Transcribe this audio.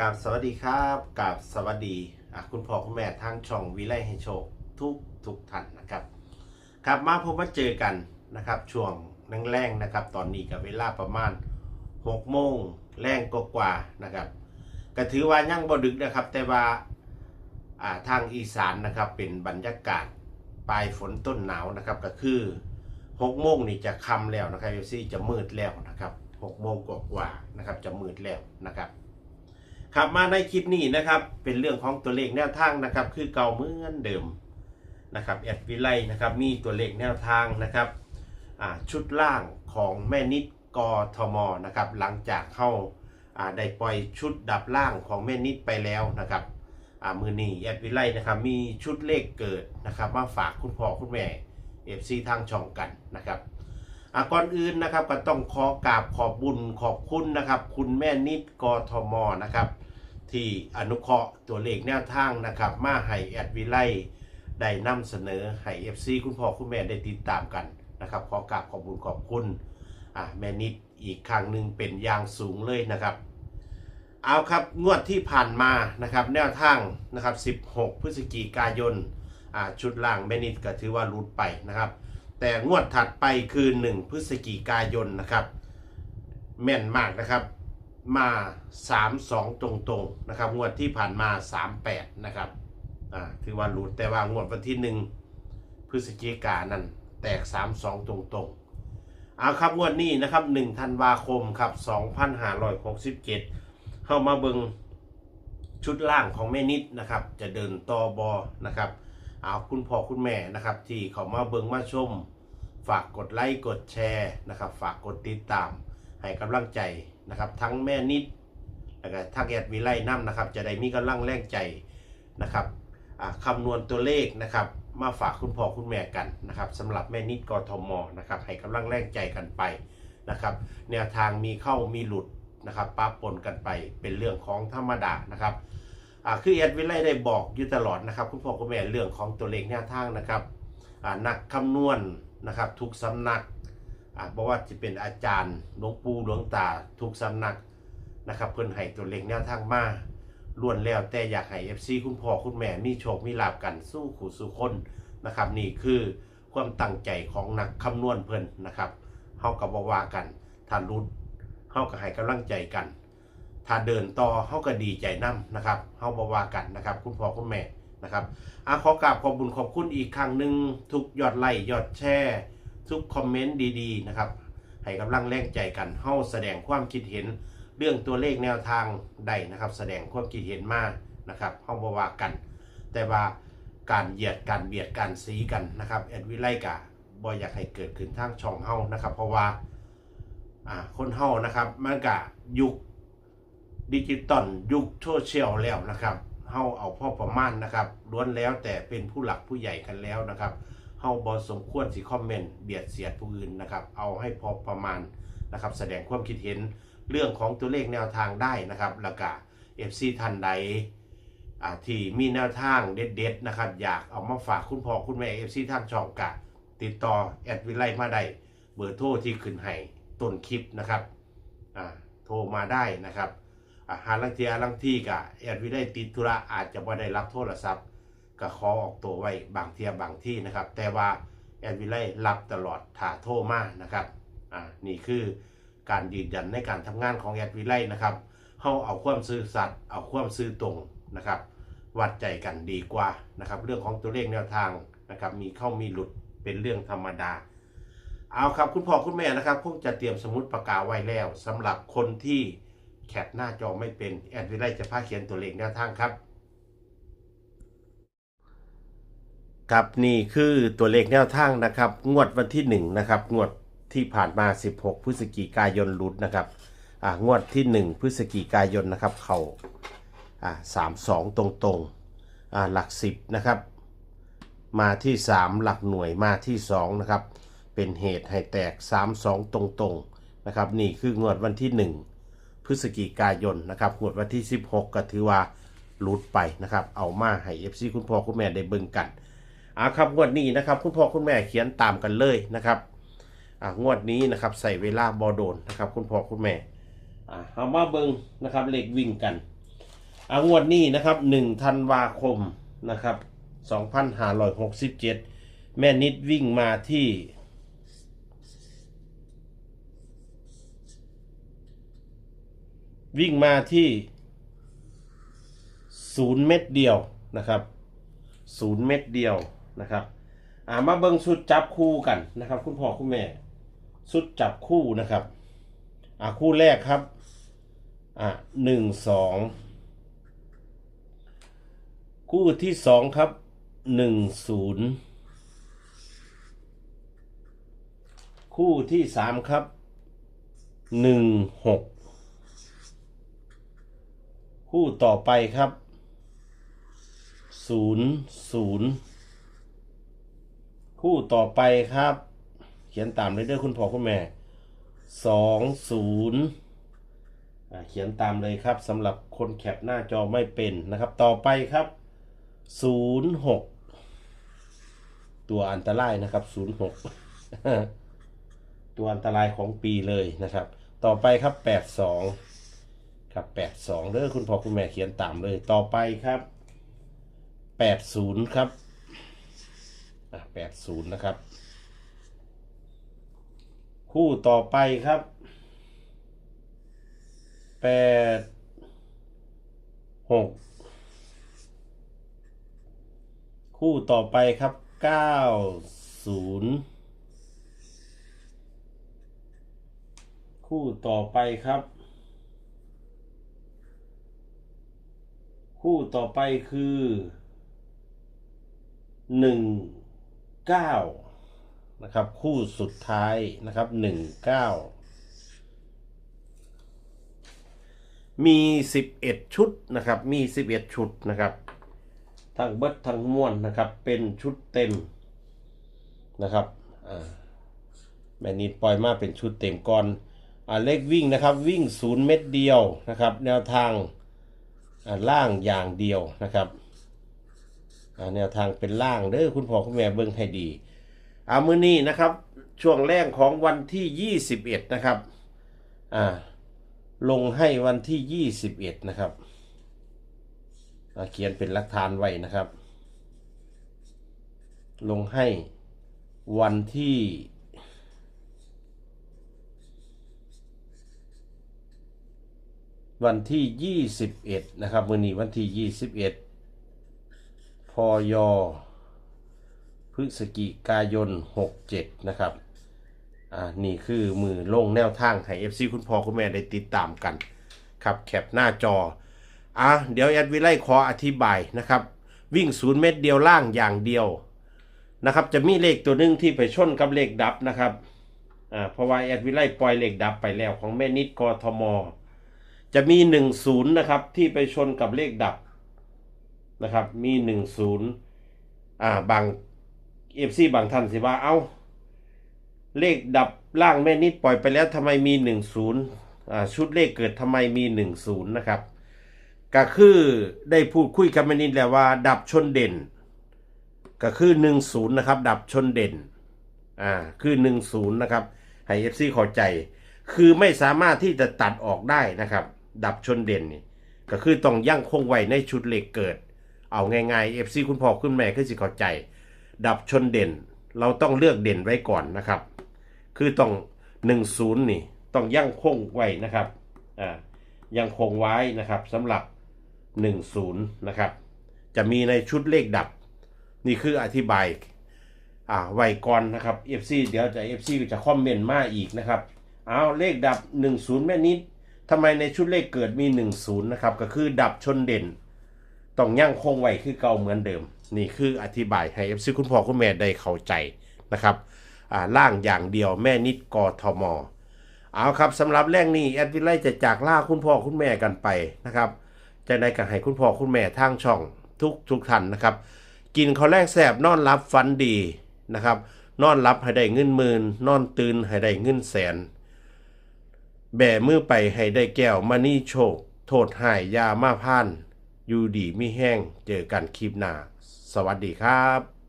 กับสวัสดีครับกับสวัสดีคุณพ่อคุณแม่ทางช่องวิไลให้โชคทุกทุกท่านนะครับกลับมาพบมาเจอกันนะครับช่วงแรงๆนะครับ ตอนนี้กับเวลาประมาณ6โมงแรงกว่านะครับก็ถือว่ายั่งบ่ดึกนะครับ แต่ว่าทางอีสานนะครับเป็นบรรยากาศปลายฝนต้นหนาวนะครับก็คือ6โมงนี่จะค่ำแล้วนะครับซี่จะมืดแล้วนะครับ6โมงกว่านะครับจะมืดแล้วนะครับ ครับมาในคลิปนี้นะครับเป็นเรื่องของตัวเลขแนวทางนะครับ คือเก่าเหมือนเดิมนะครับแอดวิไลนะครับมีตัวเลขแนวทางนะครับชุดล่างของแม่นิดกทมนะครับหลังจากเข้าได้ปล่อยชุดดับล่างของแม่นิดไปแล้วนะครับมือนี้แอดวิไลนะครับมีชุดเลขเกิดนะครับมาฝากคุณพ่อคุณแม่เอฟซีทางช่องกันนะครับ ก่อนอื่นนะครับก็ต้องขอกราบขอบบุญขอบคุณนะครับ คุณแม่นิดกทมนะครับ ที่อนุเคราะห์ตัวเลขแนวทางนะครับ มาให้แอดวิไลได้นำเสนอให้ FC คุณพ่อคุณแม่ได้ติดตามกันนะครับ ขอกราบขอบบุญขอบคุณอะแม่นิดอีกครั้งหนึ่งเป็นอย่างสูงเลยนะครับ เอาครับงวดที่ผ่านมานะครับ แนวทางนะครับ 16 พฤศจิกายนอ่าชุดล่างแม่นิดก็ถือว่ารุดไปนะครับ แต่งวดถัดไปคือ 1 พฤศจิกายนนะครับ แม่นมากนะครับ มา 3 2 ตรงๆนะครับ งวดที่ผ่านมา 38 นะครับอ่าถือว่าหลุดแต่ว่างวดวันที่ 1 พฤศจิกายนนั้นแตก 3 2 ตรงๆเอาครับงวดนี้นะครับ1ธันวาคมครับ 2567 เข้ามาเบิงชุดล่างของแม่นิดนะครับ จะเดินต่อบอนะครับ เอาคุณพ่อคุณแม่นะครับ ที่เขามาเบิงมาชม ฝากกดไลค์กดแชร์นะครับ ฝากกดติดตาม ให้กำลังใจนะครับ ทั้งแม่นิดแล้วก็ทักแอดวิไลน้ำนะครับ จะได้มีกำลังแรงใจนะครับคำนวณตัวเลขนะครับ มาฝากคุณพ่อคุณแม่กันนะครับสำหรับแม่นิดกทมนะครับให้กำลังแรงใจกันไปนะครับ แนวทางมีเข้ามีหลุดนะครับปะปนกันไปเป็นเรื่องของธรรมดานะครับ คือแอดวิไลได้บอกอยู่ตลอดนะครับ คุณพ่อคุณแม่เรื่องของตัวเลขแนวทางนะครับนักคำนวณนะครับทุกสำนักอ่าบอกว่าจะเป็นอาจารย์หลวงปู่หลวงตาทุกสำนักนะครับเพิ่อนให้ตัวเลขแนวทางมาล้วนแล้วแต่อยากให้ FC คุณพ่อคุณแม่มีโชคมีลาบกันสู้ขู่สู้คนนะครับ นี่คือความตั้งใจของนักคำนวณเพิ่อนนะครับเฮากับว่ากันถ้ารุดเฮาก็ให้กำลังใจกัน ถ้าเดินต่อเขาก็ดีใจนํนะครับเขาบว่ากันนะครับ คุณพ่อคุณแม่นะครับอาขอกราบขอบบุญขอบคุณอีกครั้งหนึ่งทุกยอดไลค์ยอดแชร์ ทุกคอมเมนต์ดีๆนะครับให้กำลังแรงใจกันเฮาแสดงความคิดเห็นเรื่องตัวเลขแนวทางใดนะครับ แสดงความคิดเห็นมานะครับเฮาบว่ากัน แต่ว่าการเหยียดการเบียดการสีกันนะครับแอดวิไลกะบ่อยากให้เกิดขึ้นทางช่องเฮานะครับ เพราะว่าอ่าคนเฮานะครับมันกะยุค ดิจิตอลยุคโซเชียลแล้วนะครับเฮาเอาพ่อประมาณนะครับล้วนแล้วแต่เป็นผู้หลักผู้ใหญ่กันแล้วนะครับเฮาบอสมควรสิคอมเมนต์เบียดเสียดผู้อื่นนะครับ เอาให้พอประมาณนะครับแสดงความคิดเห็นเรื่องของตัวเลขแนวทางได้นะครับแล้วก็ FC ท่านใดที่มีแนวทางเด็ดๆนะครับอยากเอามาฝากคุณพ่อคุณแม่ FC ทางช่องกะติดต่อแอดวิไลมาได้เบอร์โทรที่ขึ้นให้ต้นคลิปนะครับโทรมาได้นะครับ หาลังเทียลังที่กะแอดวิได้ติดธุระอาจจะไม่ได้รับโทรศัพท์ก็ขอออกตัวไว้บางเทียบางที่นะครับ แต่ว่าแอดวิไลรับตลอดถ้าโทรมานะครับอ่านี่คือการยืนยันในการทำงานของแอดวิไลนะครับเฮาเอาความซื่อสัตย์เอาความซื่อตรงนะครับวัดใจกันดีกว่านะครับ เรื่องของตัวเลขแนวทางนะครับมีเข้ามีหลุดเป็นเรื่องธรรมดา เอาครับคุณพ่อคุณแม่นะครับคงจะเตรียมสมุดปากกาไว้แล้วสำหรับคนที่ แคปหน้าจอไม่เป็น แอดวิไลจะพาเขียนตัวเลขแนวทางครับครับนี่คือตัวเลขแนวทางนะครับ งวดวันที่ 1 นะครับ งวดที่ผ่านมา 16 พฤศจิกายนหลุดนะครับอ่างวดที่ 1 พฤศจิกายนนะครับ เขาอ่า32ตรงๆอ่าหลัก 10 นะครับ มาที่ 3 หลักหน่วยมาที่ 2 นะครับ เป็นเหตุให้แตก 3 2 ตรงๆนะครับ นี่คืองวดวันที่1 ฤศจิกายนนะครับงวดวันที่ 16 ก็ถือว่าหลุดไปนะครับ เอามาให้ FC คุณพ่อคุณแม่ได้เบิ่งกันอ่าครับงวดนี้นะครับ คุณพ่อคุณแม่เขียนตามกันเลยนะครับอ่างวดนี้นะครับใส่เวลาบอโดนนะครับ คุณพ่อคุณแม่อ่าเอามาเบิ่งนะครับเลขวิ่งกันอ่างวดนี้นะครับ1ธันวาคมนะครับ2567 แม่นิดวิ่งมาที่ วิ่งมาที่ศูนย์เม็ดเดียวนะครับศูนย์เม็ดเดียวนะครับอ่ามาเบิ่งสุดจับคู่กันนะครับ คุณพ่อคุณแม่สุดจับคู่นะครับอ่าคู่แรกครับอ่าหนึ่งสองคู่ที่สองครับหนึ่งศูนย์คู่ที่สามครับหนึ่งหก คู่ต่อไปครับศูนย์ศูนย์คู่ต่อไปครับ เขียนตามเลยเด้อคุณพ่อคุณแม่สองศูนย์เขียนตามเลยครับสำหรับคนแคปหน้าจอไม่เป็นนะครับ ต่อไปครับศูนย์หกตัวอันตรายนะครับศูนย์หกตัวอันตรายของปีเลยนะครับ ต่อไปครับแปดสอง ครับแปดสองเด้อคุณพ่อคุณแม่เขียนตามเลยต่อไปครับแปดศูนย์ครับอะแปดศูนย์นะครับ คู่ต่อไปครับแปดหกคู่ต่อไปครับเก้าศูนย์คู่ต่อไปครับ คู่ต่อไปคือหนึ่งเก้านะครับ คู่สุดท้ายนะครับหนึ่งเก้ามีสิบเอ็ดชุดนะครับ มีสิบเอ็ดชุดนะครับทั้งเบิดทั้งม้วนนะครับ เป็นชุดเต็มนะครับอ่าแมนนิดปล่อยมาเป็นชุดเต็มก่อนอ่าเลขวิ่งนะครับ วิ่งศูนย์เม็ดเดียวนะครับ แนวทาง ล่างอย่างเดียวนะครับแนวทางเป็นล่างเด้อคุณพ่อคุณแม่เบิ่งให้ดีอามือนี้นะครับ ช่วงแรกของวันที่ 21 นะครับอ่าลงให้วันที่ 21 นะครับเขียนเป็นหลักฐานไว้นะครับ ลงให้วันที่ วันที่ 21 นะครับมือนี้วันที่ 21 พยพฤศจิกายน 67 นะครับ อ่า นี่คือมือลงแนวทางให้ FC คุณพ่อคุณแม่ได้ติดตามกัน ครับแคปหน้าจอ อะ เดี๋ยวแอดวิไลขออธิบายนะครับ วิ่งศูนย์เม็ดเดียวล่างอย่างเดียวนะครับ จะมีเลขตัวหนึ่งที่ไปชนกับเลขดับนะครับ อ่า เพราะว่าแอดวิไลปล่อยเลขดับไปแล้วของแม่นิดกทม จะมีหนึ่งศูนย์นะครับที่ไปชนกับเลขดับนะครับ มีหนึ่งศูนย์อ่าบางเอฟซีบางท่านสิว่าเอา้า เลขดับล่างแม่นิดปล่อยไปแล้วทำไมมีหนึ่งศูนย์อ่าชุดเลขเกิดทำไมมีหนึ่งศูนย์นะครับ ก็คือได้พูดคุยกับแม่นิดแล้วว่า ดับชนเด่น ก็คือหนึ่งศูนย์นะครับ ดับชนเด่นอ่าคือหนึ่งศูนย์นะครับให้เอฟซีเข้าใจคือไม่สามารถที่จะตัดออกได้นะครับ ดับชนเด่นนี่ก็คือต้องยั่งคงไว้ในชุดเหล็กเกิด เอาง่ายๆเอฟซีคุณพ่อคุณแม่คือสิเข้าใจ ดับชนเด่น เราต้องเลือกเด่นไว้ก่อนนะครับ คือต้องหนึ่งศูนย์นี่ต้องยั่งคงไว้นะครับอ่ายังคงไว้นะครับสำหรับหนึ่งศูนย์นะครับ จะมีในชุดเลขดับ นี่คืออธิบายอ่าไว้ก่อนนะครับ FC เดี๋ยวจะ FC จะคอมเมนต์มาอีกนะครับ เอาเลขดับ 10 แม่นิด ทำไมในชุดเลขเกิดมี 10 นะครับ ก็คือดับชนเด่น ต้องยั่งคงไว้คือเก่าเหมือนเดิม นี่คืออธิบายให้ FC คุณพ่อคุณแม่ได้เข้าใจนะครับอ่าล่างอย่างเดียวแม่นิดกอทมเอาครับสำหรับแรกนี้แอดวิไลจะจากล่าคุณพ่อคุณแม่กันไปนะครับจะได้กันให้คุณพ่อคุณแม่ทางช่องทุกทุกท่านนะครับ กินข้าวแรกแสบนอนรับฟันดีนะครับ นอนรับให้ได้เงินหมื่นนอนตื่นให้ได้เงินแสน แบมือไปให้ได้แก้วมานี่โชค โทษหายยามาพ่านอยู่ดีมิแห้งเจอกันคลิปหน้า สวัสดีครับ